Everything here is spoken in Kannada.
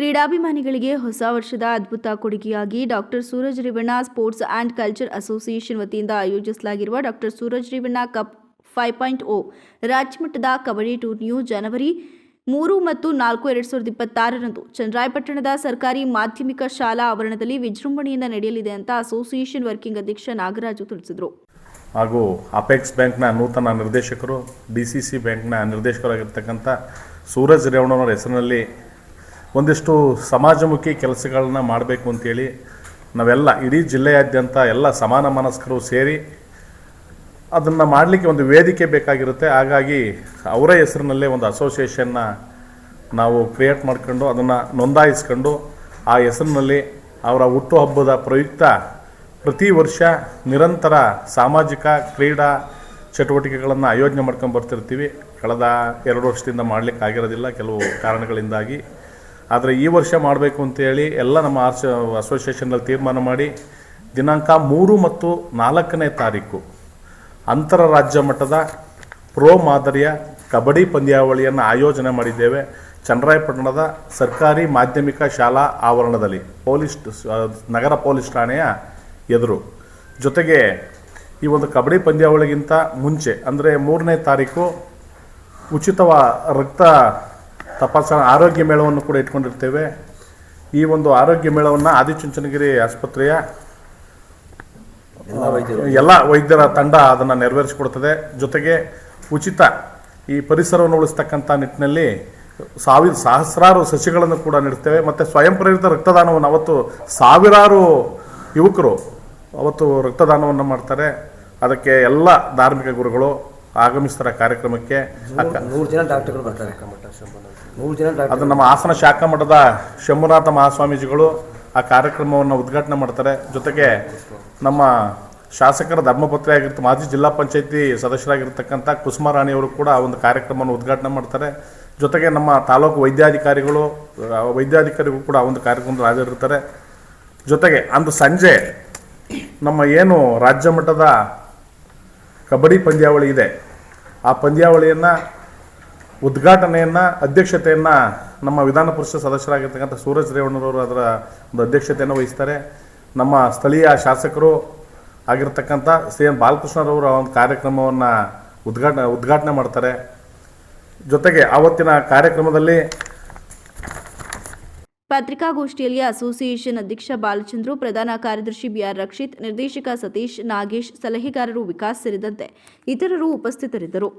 ಕ್ರೀಡಾಭಿಮಾನಿಗಳಿಗೆ ಹೊಸ ವರ್ಷದ ಅದ್ಭುತ ಕೊಡುಗೆಯಾಗಿ doctor Suraj Revanna sports and culture association ವತಿಯಿಂದ ಆಯೋಜಿಸಲಾಗಿರುವ doctor Suraj Revanna cup five point O ರಾಜ್ಯಮಟ್ಟದ ಕಬಡ್ಡಿ ಟೂರ್ನಿಯು ಜನವರಿ ಮೂರು ಮತ್ತು ನಾಲ್ಕು ಎರಡು ಸಾವಿರದ ಇಪ್ಪತ್ತಾರರಂದು ಚನ್ನರಾಯಪಟ್ಟಣದ ಸರ್ಕಾರಿ ಮಾಧ್ಯಮಿಕ ಶಾಲಾ ಆವರಣದಲ್ಲಿ ವಿಜೃಂಭಣೆಯಿಂದ ನಡೆಯಲಿದೆ ಅಂತ ಅಸೋಸಿಯೇಷನ್ ವರ್ಕಿಂಗ್ ಅಧ್ಯಕ್ಷ ನಾಗರಾಜು ತಿಳಿಸಿದರು. ಹಾಗೂ ಅಪೆಕ್ಸ್ ಬ್ಯಾಂಕ್ನ ನೂತನ ನಿರ್ದೇಶಕರು ಡಿ ಸಿ ಸಿ ಬ್ಯಾಂಕ್ನ ನಿರ್ದೇಶಕರಾಗಿರ್ತಕ್ಕಂಥ ಸೂರಜ್ ರೇವಣ್ಣನವರ ಹೆಸರಿನಲ್ಲಿ ಒಂದಿಷ್ಟು ಸಮಾಜಮುಖಿ ಕೆಲಸಗಳನ್ನ ಮಾಡಬೇಕು ಅಂತೇಳಿ ನಾವೆಲ್ಲ ಇಡೀ ಜಿಲ್ಲೆಯಾದ್ಯಂತ ಎಲ್ಲ ಸಮಾನ ಮನಸ್ಕರು ಸೇರಿ ಅದನ್ನು ಮಾಡಲಿಕ್ಕೆ ಒಂದು ವೇದಿಕೆ ಬೇಕಾಗಿರುತ್ತೆ. ಹಾಗಾಗಿ ಅವರ ಹೆಸರಿನಲ್ಲೇ ಒಂದು ಅಸೋಸಿಯೇಷನ್ನ ನಾವು ಕ್ರಿಯೇಟ್ ಮಾಡ್ಕೊಂಡು ಅದನ್ನು ನೋಂದಾಯಿಸ್ಕೊಂಡು ಆ ಹೆಸರಿನಲ್ಲಿ ಅವರ ಹುಟ್ಟುಹಬ್ಬದ ಪ್ರಯುಕ್ತ ಪ್ರತಿ ವರ್ಷ ನಿರಂತರ ಸಾಮಾಜಿಕ ಕ್ರೀಡಾ ಚಟುವಟಿಕೆಗಳನ್ನು ಆಯೋಜನೆ ಮಾಡ್ಕೊಂಡು ಬರ್ತಿರ್ತೀವಿ. ಕಳೆದ ಎರಡು ವರ್ಷದಿಂದ ಮಾಡಲಿಕ್ಕೆ ಆಗಿರೋದಿಲ್ಲ. ಕೆಲವು ಕಾರಣಗಳಿಂದಾಗಿ ಆದರೆ ಈ ವರ್ಷ ಮಾಡಬೇಕು ಅಂತೇಳಿ ಎಲ್ಲ ನಮ್ಮ ಆರ್ಸ, ಅಸೋಸಿಯೇಷನ್ನಲ್ಲಿ ತೀರ್ಮಾನ ಮಾಡಿ ದಿನಾಂಕ ಮೂರು ಮತ್ತು ನಾಲ್ಕನೇ ತಾರೀಕು ಅಂತರರಾಜ್ಯ ಮಟ್ಟದ ಪ್ರೋ ಮಾದರಿಯ ಕಬಡ್ಡಿ ಪಂದ್ಯಾವಳಿಯನ್ನು ಆಯೋಜನೆ ಮಾಡಿದ್ದೇವೆ ಚನ್ನರಾಯಪಟ್ಟಣದ ಸರ್ಕಾರಿ ಮಾಧ್ಯಮಿಕ ಶಾಲಾ ಆವರಣದಲ್ಲಿ ಪೊಲೀಸ್ ನಗರ ಪೊಲೀಸ್ ಠಾಣೆಯ ಎದುರು. ಜೊತೆಗೆ ಈ ಒಂದು ಕಬಡ್ಡಿ ಪಂದ್ಯಾವಳಿಗಿಂತ ಮುಂಚೆ, ಅಂದರೆ ಮೂರನೇ ತಾರೀಕು ಉಚಿತವ ರಕ್ತ ತಪಾಸಣಾ ಆರೋಗ್ಯ ಮೇಳವನ್ನು ಕೂಡ ಇಟ್ಕೊಂಡಿರ್ತೇವೆ. ಈ ಒಂದು ಆರೋಗ್ಯ ಮೇಳವನ್ನು ಆದಿಚುಂಚನಗಿರಿ ಆಸ್ಪತ್ರೆಯ ಎಲ್ಲ ವೈದ್ಯರ. ತಂಡ ಅದನ್ನು ನೆರವೇರಿಸಿಕೊಡ್ತದೆ ಜೊತೆಗೆ ಉಚಿತ ಈ ಪರಿಸರವನ್ನು ಉಳಿಸ್ತಕ್ಕಂಥ ನಿಟ್ಟಿನಲ್ಲಿ ಸಾವಿರ ಸಹಸ್ರಾರು ಸಸಿಗಳನ್ನು ಕೂಡ ನೀಡುತ್ತೇವೆ ಮತ್ತು ಸ್ವಯಂ ಪ್ರೇರಿತ ರಕ್ತದಾನವನ್ನು ಅವತ್ತು ಸಾವಿರಾರು ಯುವಕರು ಅವತ್ತು ರಕ್ತದಾನವನ್ನು ಮಾಡ್ತಾರೆ. ಅದಕ್ಕೆ ಎಲ್ಲ ಧಾರ್ಮಿಕ ಗುರುಗಳು ಆಗಮಿಸ್ತಾರೆ ಕಾರ್ಯಕ್ರಮಕ್ಕೆ ನೂರು ಜನ ಡಾಕ್ಟರ್ಗಳು ಬರ್ತಾರೆ. ನೂರು ಜನ ಡಾಕ್ಟರ್ ಅದು ನಮ್ಮ ಹಾಸನ ಶಾಖಾ ಮಠದ ಶಂಭುನಾಥ ಮಹಾಸ್ವಾಮೀಜಿಗಳು ಆ ಕಾರ್ಯಕ್ರಮವನ್ನು ಉದ್ಘಾಟನೆ ಮಾಡ್ತಾರೆ. ಜೊತೆಗೆ ನಮ್ಮ ಶಾಸಕರ ಧರ್ಮಪತ್ರಿ ಆಗಿರ್ತ ಮಾಜಿ ಜಿಲ್ಲಾ ಪಂಚಾಯತಿ ಸದಸ್ಯರಾಗಿರ್ತಕ್ಕಂಥ ಕುಸುಮಾರಾಣಿ ಅವರು ಕೂಡ ಆ ಒಂದು ಕಾರ್ಯಕ್ರಮವನ್ನು ಉದ್ಘಾಟನೆ ಮಾಡ್ತಾರೆ. ಜೊತೆಗೆ ನಮ್ಮ ತಾಲೂಕು ವೈದ್ಯಾಧಿಕಾರಿಗಳು ವೈದ್ಯಾಧಿಕಾರಿಗಳು ಕೂಡ ಆ ಒಂದು ಕಾರ್ಯಕ್ರಮದಲ್ಲಿ ಹಾಜರಿರ್ತಾರೆ. ಜೊತೆಗೆ ಅಂದು ಸಂಜೆ ನಮ್ಮ ಏನು ರಾಜ್ಯ ಮಟ್ಟದ ಕಬಡ್ಡಿ ಪಂದ್ಯಾವಳಿ ಇದೆ. ಆ ಪಂದ್ಯಾವಳಿಯನ್ನು, ಉದ್ಘಾಟನೆಯನ್ನು, ಅಧ್ಯಕ್ಷತೆಯನ್ನು ನಮ್ಮ ವಿಧಾನ ಪರಿಷತ್ ಸದಸ್ಯರಾಗಿರ್ತಕ್ಕಂಥ ಸೂರಜ್ ರೇವಣ್ಣರವರು ಅದರ ಒಂದು ಅಧ್ಯಕ್ಷತೆಯನ್ನು ವಹಿಸ್ತಾರೆ. ನಮ್ಮ ಸ್ಥಳೀಯ ಶಾಸಕರು ಆಗಿರ್ತಕ್ಕಂಥ ಸಿ ಎನ್ ಬಾಲಕೃಷ್ಣರವರು ಆ ಒಂದು ಕಾರ್ಯಕ್ರಮವನ್ನು ಉದ್ಘಾಟನೆ ಉದ್ಘಾಟನೆ ಮಾಡ್ತಾರೆ. ಜೊತೆಗೆ ಆವತ್ತಿನ ಕಾರ್ಯಕ್ರಮದಲ್ಲಿ ಪತ್ರಿಕಾಗೋಷ್ಠಿಯಲ್ಲಿ ಅಸೋಸಿಯೇಷನ್ ಅಧ್ಯಕ್ಷ ಬಾಲಚಂದ್ರು, ಪ್ರಧಾನ ಕಾರ್ಯದರ್ಶಿ ಬಿಆರ್ ರಕ್ಷಿತ್, ನಿರ್ದೇಶಕ ಸತೀಶ್ ನಾಗೇಶ್, ಸಲಹೆಗಾರರು ವಿಕಾಸ್ ಸೇರಿದಂತೆ ಇತರರು ಉಪಸ್ಥಿತರಿದ್ದರು.